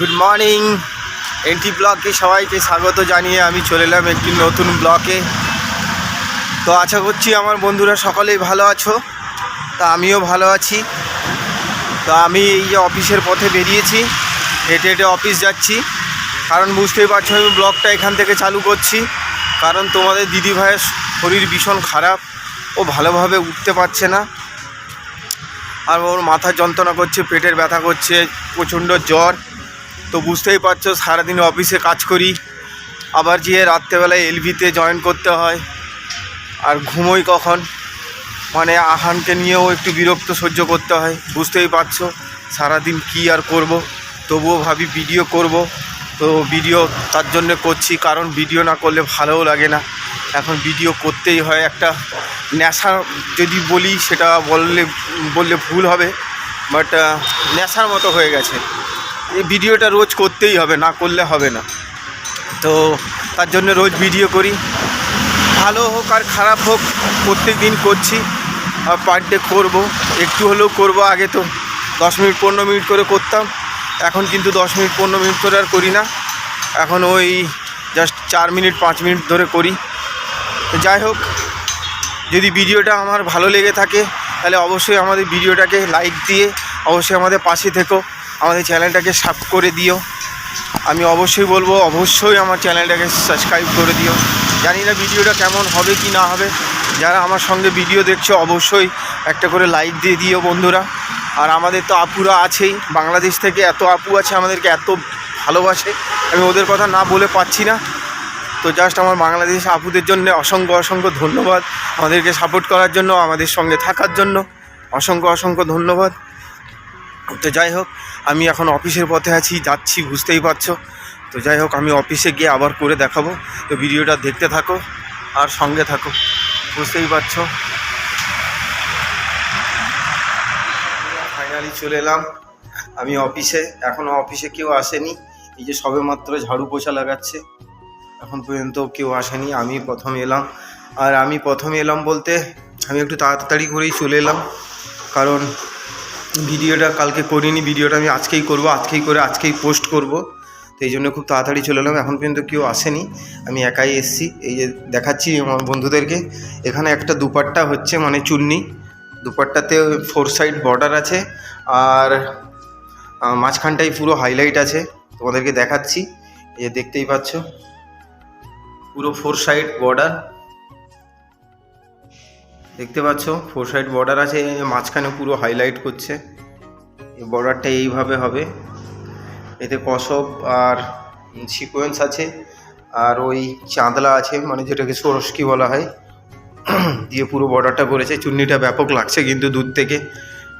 Good morning N T ব্লকে সবাইকে স্বাগত জানিয়ে আমি চলে এলাম একটি নতুন ব্লকে। তো আশা করছি আমার বন্ধুরা সকলেই ভালো আছো। তা আমিও ভালো আছি। তো আমি এই যে অফিসের পথে বেরিয়েছি, হেঁটে হেঁটে অফিস যাচ্ছি। কারণ বুঝতেই পারছ আমি ব্লগটা এখান থেকে চালু করছি। কারণ তোমাদের দিদি ভাইয়ের শরীর ভীষণ খারাপ, ও ভালোভাবে উঠতে পারছে না। আর ওর মাথা যন্ত্রণা করছে, পেটের ব্যথা করছে, প্রচণ্ড জ্বর। তো বুঝতেই পারছ, সারাদিন অফিসে কাজ করি। আবার গিয়ে রাত্রেবেলায় এলভিতে জয়েন করতে হয়। আর ঘুমোই কখন? মানে আহানকে নিয়েও একটু বিরক্ত সহ্য করতে হয়। বুঝতেই পারছ, সারাদিন কি আর করব? তবুও ভাবি ভিডিও করব। তো ভিডিও তার জন্য করছি, কারণ ভিডিও না করলে ভালোও লাগে না। এখন ভিডিও করতেই হয় একটা নেশা যদি বলি, সেটা বললে বললে ভুল হবে। বাট নেশার মতো হয়ে গেছে। এই ভিডিওটা রোজ করতেই হবে, না করলে হবে না। তো তার জন্য রোজ ভিডিও করি। ভালো হোক আর খারাপ হোক, প্রত্যেক দিন করছি, আর পার ডে করব। একটু হলেও করব, আগে তো দশ মিনিট, পনেরো মিনিট করে করতাম। এখন কিন্তু দশ মিনিট, পনেরো মিনিট করে আর করি না। এখন ওই জাস্ট চার মিনিট, পাঁচ মিনিট ধরে করি। তো যাই হোক, যদি ভিডিওটা আমার ভালো লেগে থাকে, তাহলে অবশ্যই আমাদের ভিডিওটাকে লাইক দিয়ে অবশ্যই আমাদের পাশে থেকো। আমাদের চ্যানেলটাকে সাব করে দিও। আমি অবশ্যই বলব, অবশ্যই আমার চ্যানেলটাকে সাবস্ক্রাইব করে দিও। জানি না ভিডিওটা কেমন হবে কি না হবে। যারা আমার সঙ্গে ভিডিও দেখছ, অবশ্যই একটা করে লাইক দিয়ে দিও বন্ধুরা। আর আমাদের তো আপুরা আছেই। বাংলাদেশ থেকে এত আপু আছে, আমাদেরকে এত ভালোবাসে। আমি ওদের কথা না বলে পাচ্ছি না। তো জাস্ট আমার বাংলাদেশ আপুদের জন্য অসংখ্য অসংখ্য ধন্যবাদ। আমাদেরকে সাপোর্ট করার জন্য, আমাদের সঙ্গে থাকার জন্য অসংখ্য অসংখ্য ধন্যবাদ। তো যাই হোক, আমি এখন অফিসের পথে আছি, যাচ্ছি, বুঝতেই পারছ। তো যাই হোক, আমি অফিসে গিয়ে আবার করে দেখাবো। তো ভিডিওটা দেখতে থাকো আর সঙ্গে থাকো, বুঝতেই পারছ। ফাইনালি চলে এলাম। আমি অফিসে এখনও অফিসে কেউ আসেনি। এই যে সবে মাত্র ঝাড়ু পোছা লাগাচ্ছে। এখন পর্যন্ত কেউ আসেনি, আমি প্রথম এলাম। আর আমি প্রথম এলাম বলতে আমি একটু তাড়াতাড়ি করেই চলে এলাম। কারণ ভিডিওটা কালকে করিনি, ভিডিওটা আমি আজকেই করব, আজকেই করে, আজকেই পোস্ট করব। তো এই জন্য খুব তাড়াতাড়ি চলে এলাম, এখন পর্যন্ত কেউ আসেনি। আমি একাই এসেছি, এই যে দেখাচ্ছি আমার বন্ধুদেরকে। এখানে একটা দুপাট্টা হচ্ছে মানে চুন্নি। দুপাট্টাতে ফোর সাইড বর্ডার আছে, আর মাঝখানটাই পুরো হাইলাইট আছে। তোমাদেরকে দেখাচ্ছি, এই যে দেখতেই পাচ্ছ। পুরো ফোর সাইড বর্ডার দেখতে পাচ্ছ ফোর সাইড বর্ডার আছে মাঝখানে পুরো হাইলাইট করছে। বর্ডারটা এইভাবে হবে। এতে কসব আর সিকোয়েন্স আছে, আর ওই চাঁদলা আছে মানে যেটাকে সরস্কি বলা হয়। দিয়ে পুরো বর্ডারটা করেছে। চুন্নিটা ব্যাপক লাগছে কিন্তু দূর থেকে।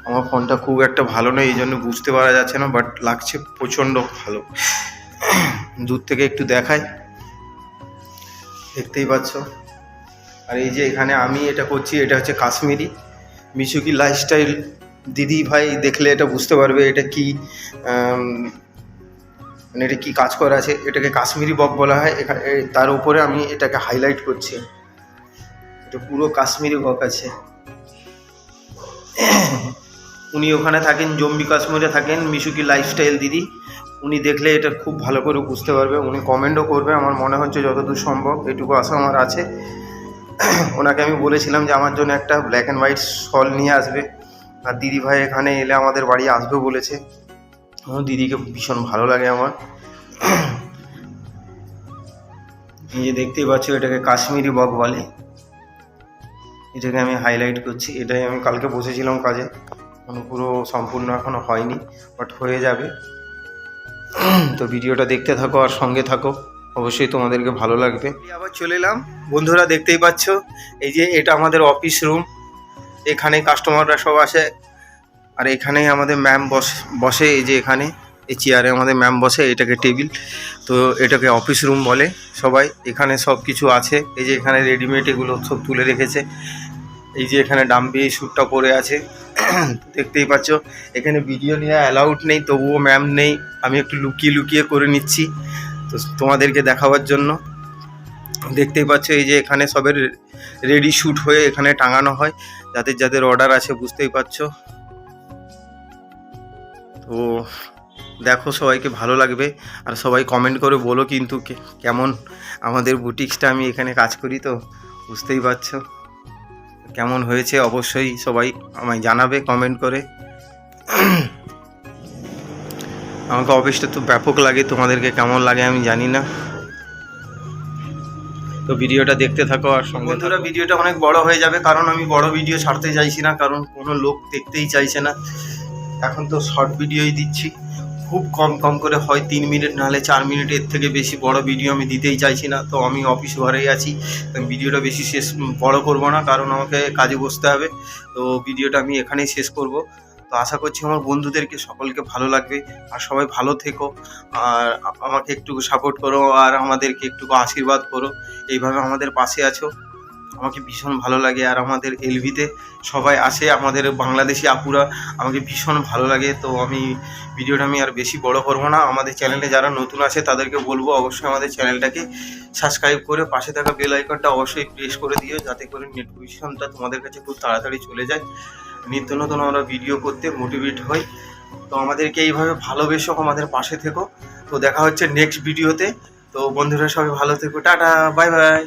আমার ফোনটা খুব একটা ভালো নয় এই জন্য বুঝতে পারা যাচ্ছে না বাট লাগছে প্রচণ্ড ভালো। দূর থেকে একটু দেখায়। দেখতেই পাচ্ছ। আর এই যে এখানে আমি এটা করছি, এটা হচ্ছে কাশ্মীরি। মিশুকি লাইফস্টাইল দিদি ভাই দেখলে এটা বুঝতে পারবে এটা কি মানে এটা কী কাজ করা আছে। এটাকে কাশ্মীরি বক বলা হয়। এখানে তার উপরে আমি এটাকে হাইলাইট করছি। এটা পুরো কাশ্মীরি বক আছে। উনি ওখানে থাকেন জম্বি কাশ্মীরে থাকেন, মিশুকি লাইফস্টাইল দিদি। উনি দেখলে এটা খুব ভালো করে বুঝতে পারবে। উনি কমেন্টও করবে। আমার মনে হচ্ছে যতদূর সম্ভব এটুকু আশা আমার আছে। ওনাকে আমি বলেছিলাম যে আমার জন্য একটা ব্ল্যাক অ্যান্ড হোয়াইট শল নিয়ে আসবে। আর দিদি ভাই এখানে এলে আমাদের বাড়ি আসবে বলেছে। দিদিকে ভীষণ ভালো লাগে আমার। এই যে দেখতেই পাচ্ছ, এটাকে কাশ্মীরি বক বলে। এটাকে আমি হাইলাইট করছি। এটাই আমি কালকে বসেছিলাম কাজে। মানে পুরো সম্পূর্ণ এখনও হয়নি বাট হয়ে যাবে। তো ভিডিওটা দেখতে থাকো আর সঙ্গে থাকো। অবশ্যই তোমাদেরকে ভালো লাগবে। আবার চলে এলাম। বন্ধুরা দেখতেই পাচ্ছ, এই যে এটা আমাদের অফিস রুম এখানে কাস্টমাররা সব আসে। আর এখানেই আমাদের ম্যাম বস, বসে এই যে এখানে, এই চেয়ারে আমাদের ম্যাম বসে, এটাকে টেবিল তো এটাকে অফিস রুম বলে সবাই। এখানে সব কিছু আছে। এই যে এখানে রেডিমেড এগুলো সব তুলে রেখেছে। এই যে এখানে ডাম্বি শ্যুটটা পরে আছে। দেখতেই পাচ্ছ, এখানে ভিডিও নেওয়া অ্যালাউড নেই, তবুও ম্যাম নেই। আমি একটু লুকিয়ে লুকিয়ে করে নিচ্ছি। তো তোমাদেরকে দেখাবার জন্য। দেখতেই পাচ্ছ এই যে এখানে সবের রেডি শ্যুট হয়ে এখানে টাঙানো হয়। যাদের যাদের অর্ডার আছে বুঝতেই পারছ। তো দেখো সবাইকে ভালো লাগবে। আর সবাই কমেন্ট করে বলো কিন্তু কেমন আমাদের বুটিক্সটা আমি এখানে কাজ করি তো, বুঝতেই পারছ। কেমন হয়েছে অবশ্যই সবাই আমায় জানাবে কমেন্ট করে। আমাকে অফিসটা তো ব্যাপক লাগে তোমাদেরকে কেমন লাগে আমি জানি না। তো ভিডিওটা দেখতে থাকো আর সঙ্গে বন্ধুরা ভিডিওটা অনেক বড় হয়ে যাবে কারণ আমি বড় ভিডিও ছাড়তে চাইছি না কারণ কোনো লোক দেখতেই চাইছে না। এখন তো শর্ট ভিডিওই দিচ্ছি খুব কম কম করে হয় তিন মিনিট নাহলে চার মিনিট এর থেকে বেশি বড় ভিডিও আমি দিতেই চাইছি না। তো আমি অফিস ঘরেই আছি ভিডিওটা বেশি শেষ বড় করব না কারণ আমাকে কাজে বসতে হবে। তো ভিডিওটা আমি এখানেই শেষ করব। তো আশা করছি আমার বন্ধুদেরকে সকলকে ভালো লাগবে। আর সবাই ভালো থেকো। আর আমাকে একটু সাপোর্ট করো আর আমাদেরকে একটু আশীর্বাদ করো। এইভাবে আমাদের পাশে আছো। আমাকে ভীষণ ভালো লাগে। আর আমাদের এলভিতে সবাই আসে। আমাদের বাংলাদেশি আপুরা, আমাকে ভীষণ ভালো লাগে। তো আমি ভিডিওটা আমি আর বেশি বড় করব না। আমাদের চ্যানেলে যারা নতুন আছে, তাদেরকে বলব অবশ্যই আমাদের চ্যানেলটাকে সাবস্ক্রাইব করে পাশে থাকা বেল আইকনটা অবশ্যই প্রেস করে দিও। যাতে করে নোটিফিকেশনটা তোমাদের কাছে খুব তাড়াতাড়ি চলে যায়। নিত্য নতুন আমরা ভিডিও করতে মোটিভেট হই। তো আমাদেরকে এইভাবে ভালোবেসো, আমাদের পাশে থেকো। তো দেখা হচ্ছে নেক্সট ভিডিওতে তো। বন্ধুরা সবাই ভালো থেকো। Tata bye bye